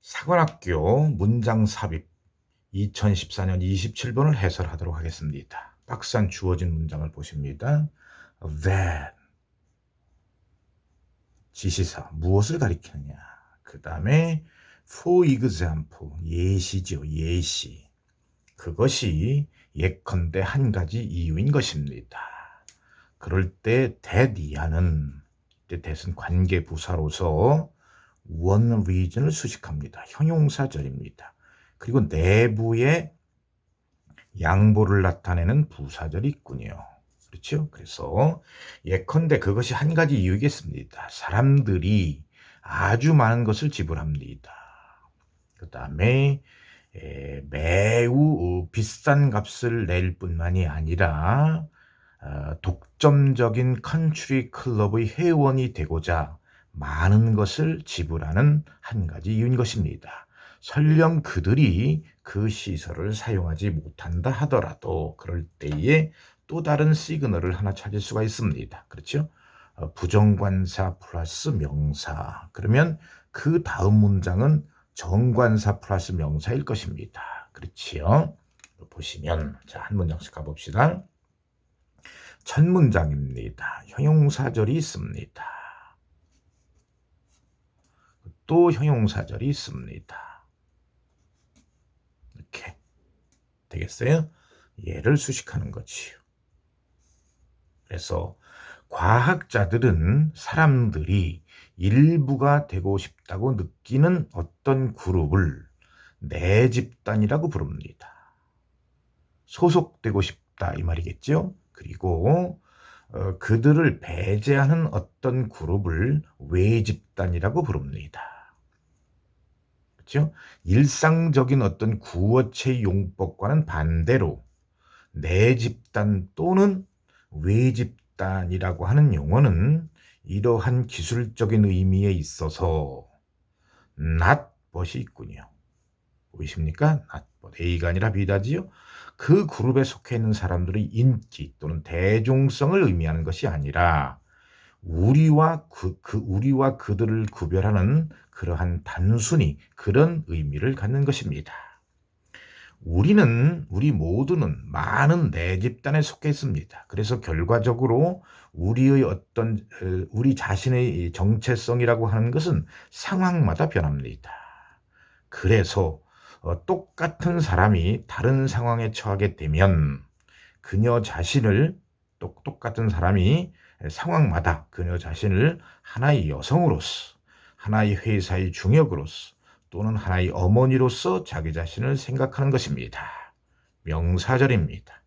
사관학교 문장 삽입 2014년 27번을 해설하도록 하겠습니다. 박산 주어진 문장을 보십니다. that 지시사 무엇을 가리키느냐. 그 다음에 for example 예시죠. 예시. 그것이 예컨대 한 가지 이유인 것입니다. 그럴 때 that 이하는 that은 관계 부사로서 one reason을 수식합니다. 형용사절입니다. 그리고 내부에 양보를 나타내는 부사절이 있군요. 그렇죠? 그래서 예컨대 그것이 한 가지 이유겠습니다. 사람들이 아주 많은 것을 지불합니다. 그 다음에 매우 비싼 값을 낼 뿐만이 아니라 어, 독점적인 컨트리 클럽의 회원이 되고자 많은 것을 지불하는 한 가지 이유인 것입니다. 설령 그들이 그 시설을 사용하지 못한다 하더라도 그럴 때에 또 다른 시그널을 하나 찾을 수가 있습니다. 그렇죠? 어, 부정관사 플러스 명사. 그러면 그 다음 문장은 정관사 플러스 명사일 것입니다. 그렇지요? 보시면 자, 한 문장씩 가봅시다. 첫 문장입니다. 형용사절이 있습니다. 또 형용사절이 있습니다. 이렇게 되겠어요? 얘를 수식하는 거지요. 그래서 과학자들은 사람들이 일부가 되고 싶다고 느끼는 어떤 그룹을 내 집단이라고 부릅니다. 소속되고 싶다 이 말이겠죠. 그리고 어, 그들을 배제하는 어떤 그룹을 외 집단이라고 부릅니다. 그렇죠? 일상적인 어떤 구어체 용법과는 반대로 내 집단 또는 외 집단이라고 하는 용어는 이러한 기술적인 의미에 있어서 낫벗이 있군요. 보이십니까? 낫벗. A가 아니라 B다지요. 그 그룹에 속해 있는 사람들의 인기 또는 대중성을 의미하는 것이 아니라 우리와 그, 그 우리와 그들을 구별하는 그러한 단순히 그런 의미를 갖는 것입니다. 우리는 우리 모두는 많은 내 집단에 속해 있습니다. 그래서 결과적으로 우리의 어떤 우리 자신의 정체성이라고 하는 것은 상황마다 변합니다. 그래서 어, 똑같은 사람이 다른 상황에 처하게 되면 그녀 자신을 똑, 똑같은 사람이 상황마다 그녀 자신을 하나의 여성으로서 하나의 회사의 중역으로서 또는 하나의 어머니로서 자기 자신을 생각하는 것입니다. 명사절입니다.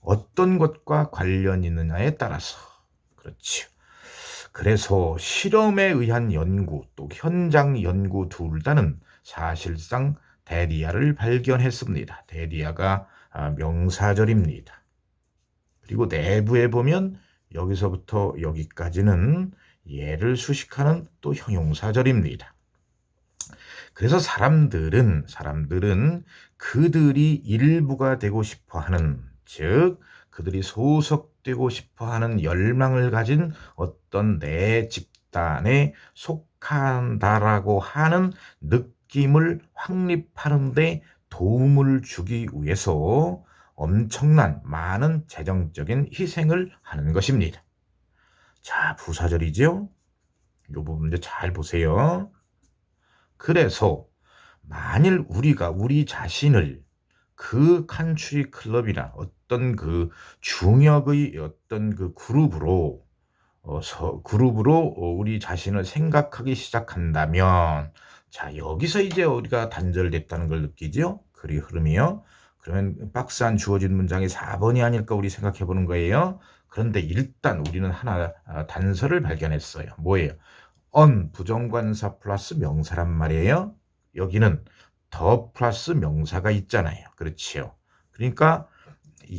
어떤 것과 관련 있느냐에 따라서 그렇죠. 그래서 실험에 의한 연구 또 현장 연구 둘 다는 사실상 데디아를 발견했습니다. 데디아가 아, 명사절입니다. 그리고 내부에 보면 여기서부터 여기까지는 예를 수식하는 또 형용사절입니다. 그래서 사람들은 사람들은 그들이 일부가 되고 싶어 하는 즉 그들이 소속되고 싶어 하는 열망을 가진 어떤 내 집단에 속한다라고 하는 느낌을 확립하는데 도움을 주기 위해서 엄청난 많은 재정적인 희생을 하는 것입니다. 자, 부사절이죠? 이 부분 이제 잘 보세요. 그래서 만일 우리가 우리 자신을 그 칸츄리 클럽이나 어떤 그 중역의 어떤 그 그룹으로 어, 서, 그룹으로 어, 우리 자신을 생각하기 시작한다면 자 여기서 이제 우리가 단절됐다는 걸 느끼죠 글이 흐름이요 그러면 박스 안 주어진 문장이 4번이 아닐까 우리 생각해 보는 거예요 그런데 일단 우리는 하나 아, 단서를 발견했어요 뭐예요 on 부정관사 플러스 명사란 말이에요. 여기는 더 플러스 명사가 있잖아요. 그렇지요. 그러니까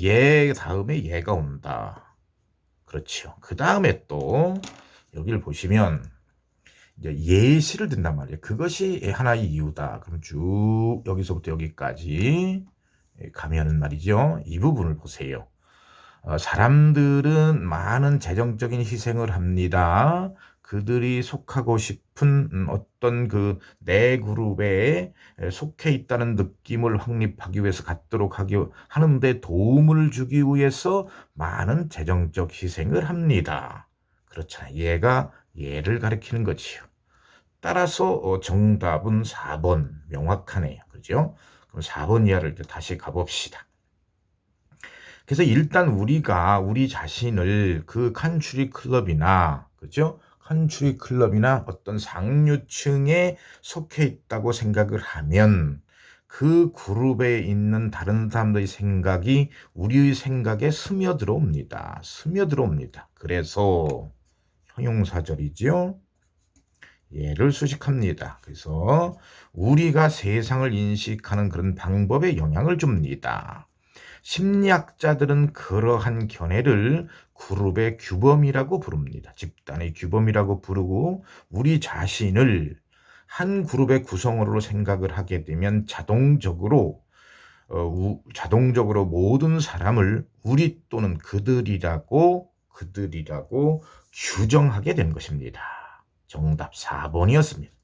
얘 다음에 얘가 온다. 그렇죠. 그 다음에 또 여기를 보시면 예시를 든단 말이에요. 그것이 하나의 이유다. 그럼 쭉 여기서부터 여기까지 가면은 말이죠. 이 부분을 보세요. 어, 사람들은 많은 재정적인 희생을 합니다. 그들이 속하고 싶은 음 어떤 그 내 그룹에 에 속해 있다는 느낌을 확립하기 위해서 갖도록 하기 하는 데 도움을 주기 위해서 많은 재정적 희생을 합니다. 그렇잖아요. 얘가 얘를 가리키는 거지요. 따라서 어 정답은 4번 명확하네요. 그죠? 그럼 4번 이하를 다시 가 봅시다. 그래서 일단 우리가 우리 자신을 그 칸츄리 클럽이나 그죠? 칸츄리 클럽이나 어떤 상류층에 속해 있다고 생각을 하면 그 그룹에 있는 다른 사람들의 생각이 우리의 생각에 스며들어옵니다. 스며들어옵니다. 그래서 형용사절이지요. 얘를 수식합니다. 그래서 우리가 세상을 인식하는 그런 방법에 영향을 줍니다. 심리학자들은 그러한 견해를 그룹의 규범이라고 부릅니다. 집단의 규범이라고 부르고 우리 자신을 한 그룹의 구성원으로 생각을 하게 되면 자동적으로 어, 우, 자동적으로 모든 사람을 우리 또는 그들이라고 그들이라고 규정하게 된 것입니다. 정답 4번이었습니다.